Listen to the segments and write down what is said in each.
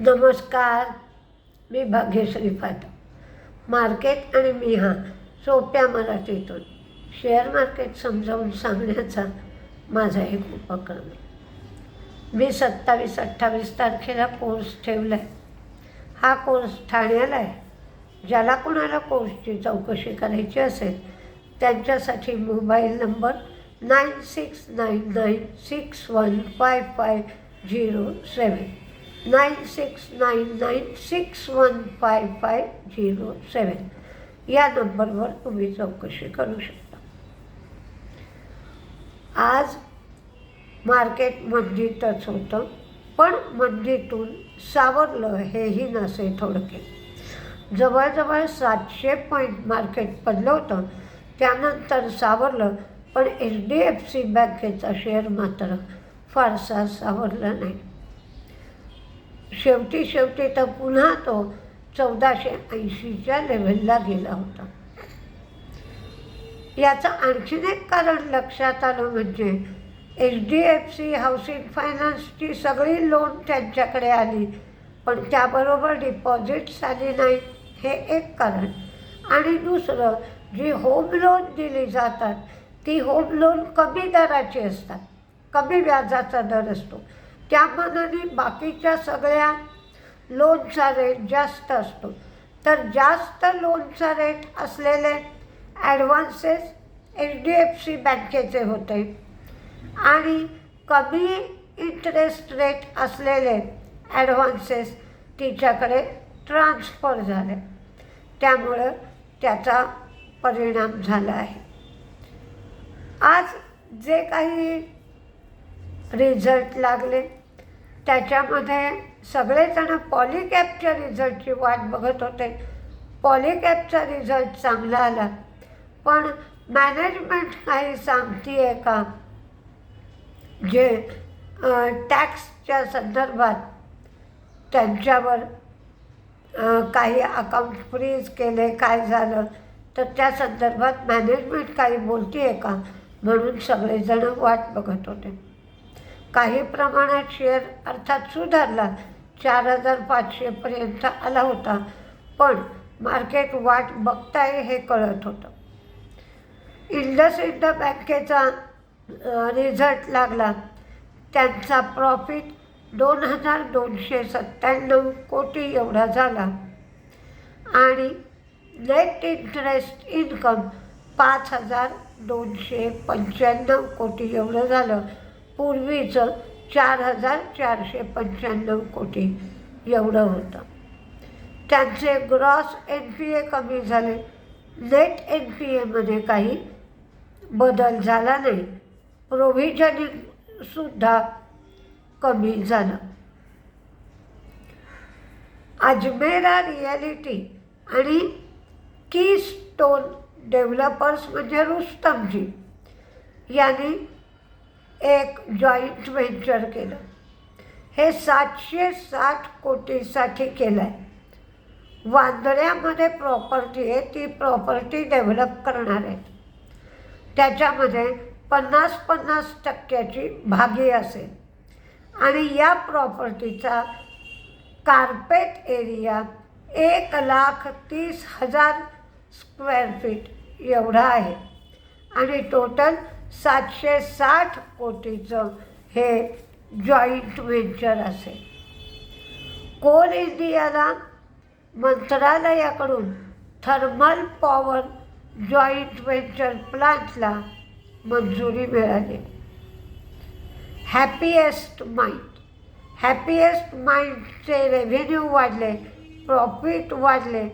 नमस्कार. मी भाग्यश्री फाटक मार्केट आणि मी हा सोप्या मराठीतून शेअर मार्केट समजावून सांगण्याचा माझा एक उपक्रम आहे. मी सत्तावीस अठ्ठावीस तारखेला कोर्स ठेवला आहे हा कोर्स ठाण्याला आहे. ज्याला कोणाला कोर्सची चौकशी करायची असेल त्यांच्यासाठी mobile number nine six nine nine six one five five zero seven nine six nine nine six one five five zero seven. या नंबरवर तुम्ही चौकशी करू शकता. आज मार्केट मंदीतच होतं पण मंदीतून सावरलं हेही नसे थोडके. जवळजवळ सातशे पॉईंट मार्केट पडलं होतं त्यानंतर सावरलं पण एच डी एफ सी बँकेचा शेअर मात्र फारसा सावरला नाही. शेवटी शेवटी तर पुन्हा तो चौदाशे ऐंशीच्या लेवलला गेला होता. याचं आणखीन एक कारण लक्षात आलं म्हणजे H D F C housing फायनान्सची सगळी लोन त्यांच्याकडे आली पण त्याबरोबर डिपॉझिट्स आली नाही हे एक कारण. आणि दुसरं जी होम लोन दिली जातात ती होम लोन कमी दराची असतात कमी व्याजाचा दर असतो. त्या मनाने बाकीच्या सगळ्या लोनचा रेट जास्त असतो. तर जास्त लोनचा रेट असलेले advances H D F C बँकेचे होते. आणि कमी इंटरेस्ट रेट असलेले ॲडव्हान्सेस तिच्याकडे ट्रान्स्फर झाले. त्यामुळं त्याचा परिणाम झाला आहे. आज जे काही रिझल्ट लागले त्याच्यामध्ये सगळेजण पॉलिकॅपच्या रिझल्टची वाट बघत होते. पॉलिकॅपचा रिझल्ट चांगला आला. पण मॅनेजमेंट काही सांगते आहे का? जे टॅक्सच्या संदर्भात त्यांच्यावर काही अकाउंट फ्रीज केले काय झालं तर त्या संदर्भात मॅनेजमेंट काही बोलते आहे का? म्हणून सगळेजण वाट बघत होते. काही प्रमाणात शेअर अर्थात सुधारला. चार हजार पाचशेपर्यंत आला होता. पण मार्केट वाट बघताय हे कळत होतं. इंडसइंड बँकेचा रिझल्ट लागला. त्यांचा प्रॉफिट दोन हजार दोनशे सत्त्याण्णव कोटी एवढा झाला. आणि नेट इंटरेस्ट इन्कम पाच हजार दोनशे पंच्याण्णव कोटी एवढं झालं. पूर्वीचं चार हजार चारशे पंच्याण्णव कोटी एवढं होतं. त्यांचे ग्रॉस एन पी ए कमी झाले. नेट एन पी एमध्ये काही बदल झाला नाही. प्रोव्हिजनिंगसुद्धा कमी झालं. अजमेरा रिॲलिटी आणि की स्टोन डेव्हलपर्स म्हणजे रुस्तमजी यांनी एक जॉईंट व्हेंचर केलं. हे सातशे साठ कोटीसाठी केलं आहे वांद्र्यामध्ये प्रॉपर्टी आहे ती प्रॉपर्टी डेव्हलप करणार आहेत. त्याच्यामध्ये पन्नास पन्नास टक्क्याची भागी असेल. आणि या प्रॉपर्टीचा कार्पेट एरिया एक लाख तीस हजार स्क्वेअर फीट एवढा आहे. आणि टोटल सातशे साठ कोटीचं हे जॉईंट व्हेंचर असेल. कोल इंडियाला मंत्रालयाकडून थर्मल पॉवर जॉईंट व्हेंचर प्लांटला मंजुरी मिळाली. हॅपीएस्ट माइंड हॅपीएस्ट माइंडचे रेव्हेन्यू वाढले प्रॉफिट वाढले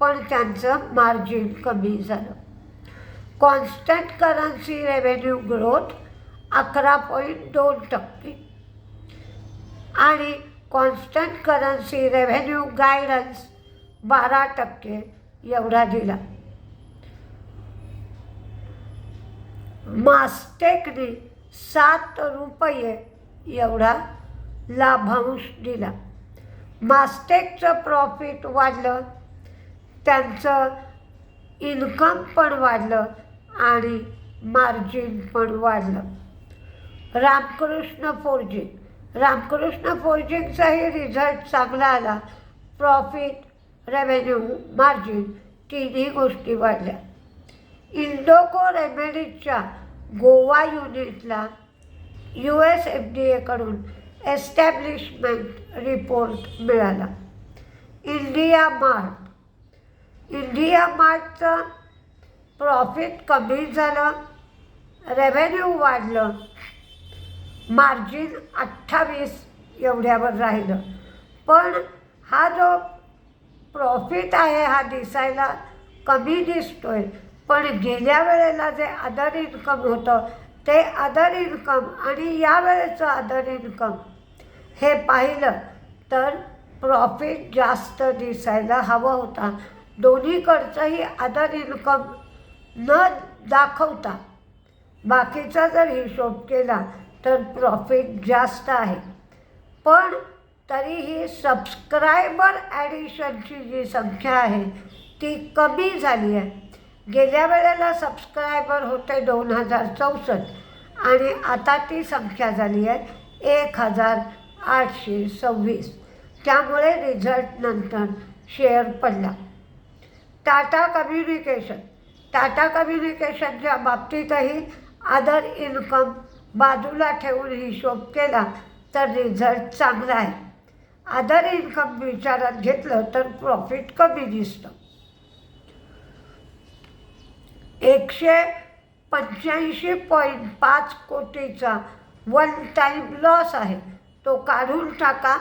पण त्यांचं मार्जिन कमी झालं. कॉन्स्टंट करन्सी रेव्हेन्यू ग्रोथ अकरा पॉईंट दोन टक्के. आणि कॉन्स्टंट करन्सी रेव्हेन्यू गायडन्स बारा टक्के एवढा दिला. मास्टेकने सात रुपये एवढा लाभांश दिला. मास्टेकचं प्रॉफिट वाढलं. त्यांचं इन्कम पण वाढलं. आणि मार्जिन पण वाढलं. रामकृष्ण फोरजी रामकृष्ण फोर्जिंगचाही रिझल्ट चांगला आला. प्रॉफिट रेव्हेन्यू मार्जिन तिन्ही गोष्टी वाढल्या. इंडोको रेमेडीजच्या गोवा युनिटला यू एस एफ डी एकडून एस्टॅब्लिशमेंट रिपोर्ट मिळाला. India mart. इंडिया मार्टचं प्रॉफिट कमी झालं रेव्हेन्यू वाढलं मार्जिन अठ्ठावीस एवढ्यावर राहिलं. पण हा जो प्रॉफिट आहे हा दिसायला कमी दिसतोय. पण गेल्या वेळेला जे अदर इन्कम होतं ते अदर इन्कम आणि या वेळेचं अदर इन्कम हे पाहिलं तर प्रॉफिट जास्त दिसायला हवं होता. दोन्हीकडचंही अदर इन्कम न दाखवता बाकीचा जर हिशोब केला तर प्रॉफिट जास्त आहे. पण तरीही सबस्क्रायबर ॲडिशनची जी संख्या आहे ती कमी झाली आहे. गेल्या वेळेला सबस्क्रायबर होते दोन हजार चौसष्ट आणि आता ती संख्या झाली आहे एक हजार आठशे सव्वीस. त्यामुळे रिझल्ट नंतर शेअर पडला. टाटा कम्युनिकेशन टाटा कम्युनिकेशनच्या बाबतीतही अदर इन्कम बाजूला ठेवून हिशोब केला तर रिझल्ट चांगला आहे. अदर इन्कम विचारात घेतलं तर प्रॉफिट कमी दिसतं. एकशे पंच्याऐंशी पॉईंट पाच कोटीचा वन टाईम लॉस आहे. तो काढून टाका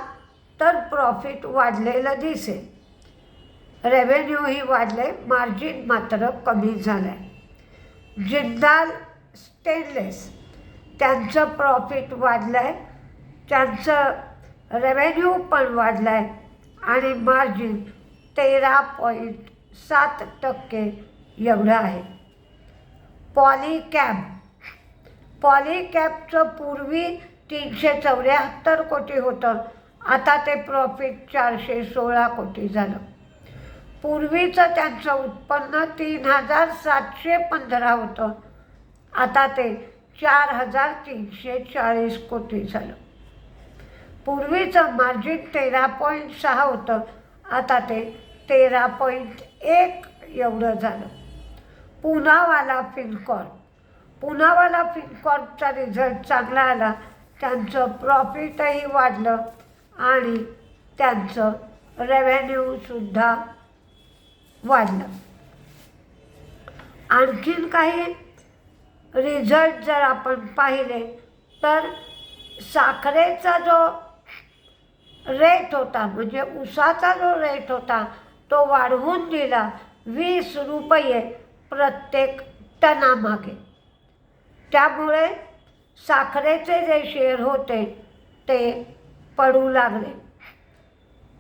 तर प्रॉफिट वाढलेलं दिसेल. रेव्हेन्यूही वाढले मार्जिन मात्र कमी झालं आहे जिंदाल स्टेनलेस त्यांचं प्रॉफिट वाढलं आहे त्यांचं रेव्हेन्यू पण वाढलं आहे आणि मार्जिन तेरा पॉईंट सात टक्के एवढं आहे. पॉलीकॅब पॉलीकॅबचं पूर्वी तीनशे चौऱ्याहत्तर कोटी होतं आता ते प्रॉफिट चारशे सोळा कोटी झालं. पूर्वीचं त्यांचं उत्पन्न तीन हजार सातशे पंधरा होतं. आता ते चार हजार तीनशे चाळीस कोटी झालं. पूर्वीचं मार्जिन तेरा पॉईंट सहा होतं. आता ते तेरा पॉईंट एक एवढं झालं. पुनावाला फिनकॉर्प. पुनावाला फिनकॉर्पचा रिझल्ट चांगला आला. त्यांचं प्रॉफिटही वाढलं आणि त्यांचं रेव्हेन्यूसुद्धा वाढलं. आणखीन काही रिझल्ट जर आपण पाहिले तर साखरेचा जो रेट होता म्हणजे उसाचा जो रेट होता तो वाढवून दिला वीस रुपये प्रत्येक टनामागे. त्यामुळे साखरेचे जे शेअर होते ते पडू लागले.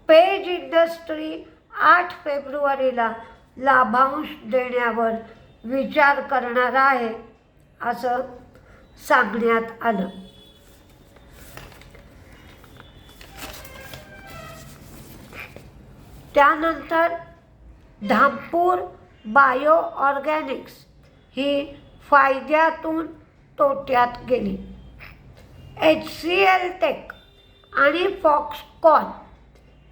पेज इंडस्ट्री आठ फेब्रुवारीला लाभांश देण्यावर विचार करणार आहे असं सांगण्यात आलं. त्यानंतर धामपूर बायो ऑर्गॅनिक्स ही फायद्यातून तोट्यात गेली. एच सी एल टेक आणि फॉक्सकॉन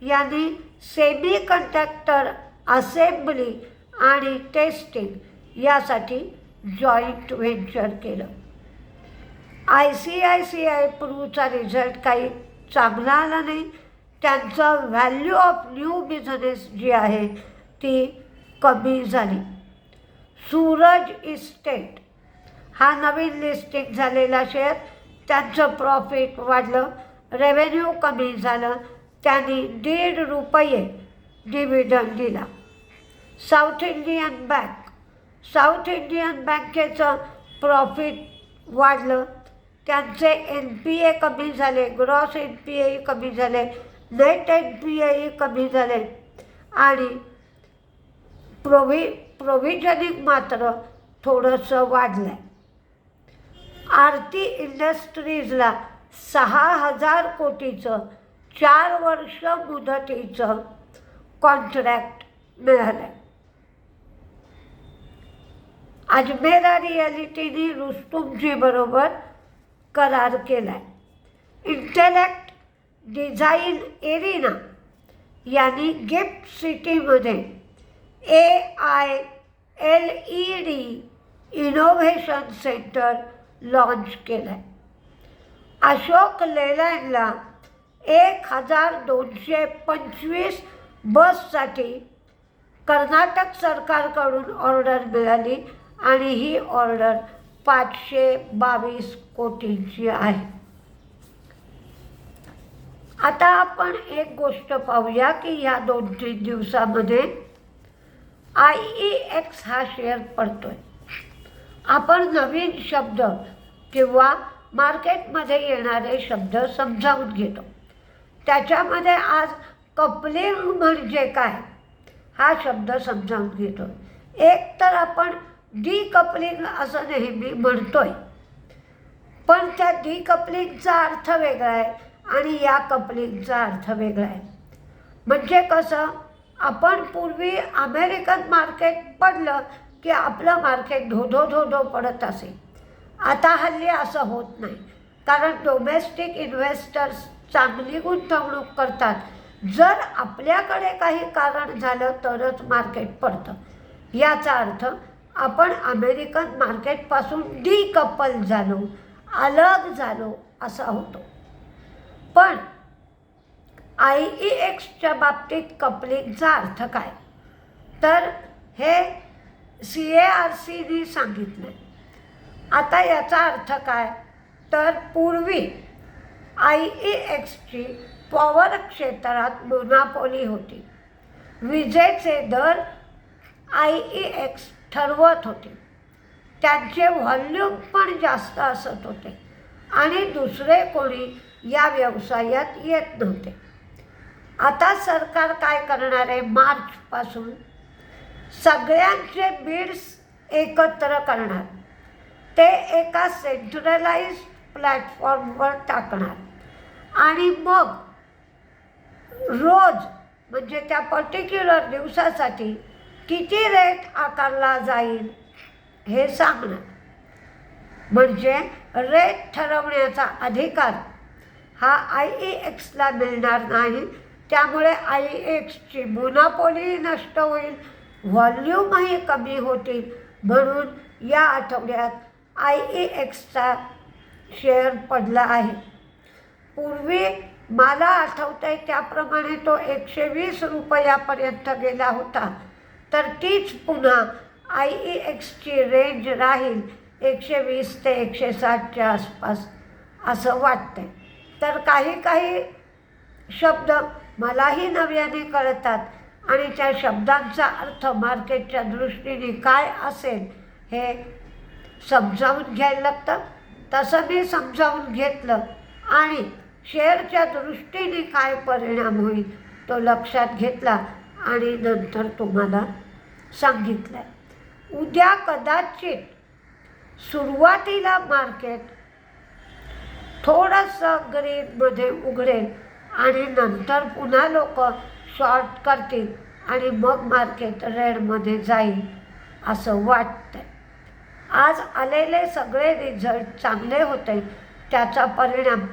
यांनी सेमी कंडक्टर असेंब्ली आणि टेस्टिंग यासाठी जॉईंट व्हेंचर केलं. I C I C I प्रूचा result काही चांगला आला नाही. त्यांचं व्हॅल्यू ऑफ न्यू बिझनेस जी आहे ती कमी झाली. सूरज इस्टेट हा नवीन लिस्टिंग झालेला शेअर त्यांचं प्रॉफिट वाढलं. रेव्हेन्यू कमी झालं. त्यांनी दीड रुपये डिव्हिडन दिला. South Indian bank south Indian बँकेचं प्रॉफिट वाढलं. त्यांचे एन पी ए कमी झाले ग्रॉस एन पी एही कमी झाले नेट एन पी एही कमी झाले. आणि प्रोव्हि प्रोव्हिजनिंग मात्र थोडंसं वाढलं आहे आरती इंडस्ट्रीजला सहा हजार कोटीचं चार वर्ष मुदतीचं कॉन्ट्रॅक्ट मिळालं आहे अजमेरा रिॲलिटीने रुस्तुमजी बरोबर करार केला आहे इंटेलेक्ट डिझाईन एरिना यांनी गिफ्ट सिटीमध्ये A I L E D innovation centre launch केलं आहे अशोक लेलँडला एक हजार दोनशे पंचवीस बससाठी कर्नाटक सरकारकडून ऑर्डर मिळाली आणि ही ऑर्डर पाचशे बावीस कोटींची आहे. आता आपण एक गोष्ट पाहूया की ह्या दोन तीन दिवसामध्ये आय ई एक्स हा शेअर पडतोय. आपण नवीन शब्द किंवा मार्केटमध्ये येणारे शब्द समजावून घेतो. त्याच्यामध्ये आज कपलिंग म्हणजे काय? हा शब्द समजावून घेतो एक तर आपण डिकपलिंग असं नेहमी म्हणतोय. पण त्या डिकपलिंगचा अर्थ वेगळा आहे आणि या कपलिंगचा अर्थ वेगळा आहे. म्हणजे कसं? आपण पूर्वी अमेरिकन मार्केट पडलं की आपलं मार्केट धोधो धोधो पडत असे. आता हल्ली असं होत नाही. कारण डोमेस्टिक इन्व्हेस्टर्स चांगली गुंतवणूक करतात. जर आपल्याकडे काही कारण झालं तरच मार्केट पडतं. याचा अर्थ आपण अमेरिकन मार्केटपासून डिकपल झालो अलग झालो असा होतो. पण आय ई एक्सच्या बाबतीत कपलिंगचा अर्थ काय? तर हे सी ए आर सीने सांगितलं आता याचा अर्थ काय? तर पूर्वी आय ई एक्सची पॉवर क्षेत्रात मोनापोली होती. विजेचे दर आय ई एक्स ठरवत होते. त्यांचे व्हॉल्यूम पण जास्त असत होते आणि दुसरे कोणी या व्यवसायात येत नव्हते. आता सरकार काय करणार आहे? मार्चपासून सगळ्यांचे बिड्स एकत्र करणार. ते एका सेंट्रलाइज प्लॅटफॉर्मवर टाकणार. आणि मग रोज म्हणजे त्या पर्टिक्युलर दिवसासाठी किती रेट आकारला जाईल हे सांगणं. म्हणजे रेट ठरवण्याचा अधिकार हा आय ई एक्सला मिळणार नाही. त्यामुळे आय ई एक्सची मोनापोली नष्ट होईल व्हॉल्यूमही कमी होतील. म्हणून या आठवड्यात आय ई एक्सचा शेअर पडला आहे. पूर्वी मला आठवतं आहे त्याप्रमाणे तो एकशे वीस रुपयापर्यंत गेला होता. तर तीच पुन्हा आय ई एक्सची रेंज राहील एकशे वीस ते एकशे साठच्या आसपास असं वाटतंय. तर काही काही शब्द मलाही नव्याने कळतात आणि त्या शब्दांचा अर्थ मार्केटच्या दृष्टीने काय असेल हे समजावून घ्यायला लागतं. तसं मी समजावून घेतलं आणि शेअरच्या दृष्टीने काय परिणाम होईल तो लक्षात घेतला आणि नंतर तुम्हाला सांगितलं. उद्या कदाचित सुरुवातीला मार्केट थोडंसं ग्रीनमध्ये उघडेल आणि नंतर पुन्हा लोक शॉर्ट करतील आणि मग मार्केट रेडमध्ये जाईल असं वाटतं आज आलेले सगळे रिझल्ट चांगले होते त्याचा परिणाम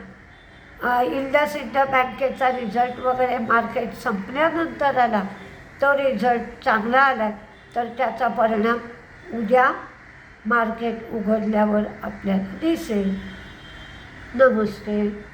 इंडसइंड बँकेचा रिझल्ट वगैरे मार्केट संपल्यानंतर आला. तो रिझल्ट चांगला आला. तर त्याचा परिणाम उद्या मार्केट उघडल्यावर आपल्याला दिसेल. नमस्ते.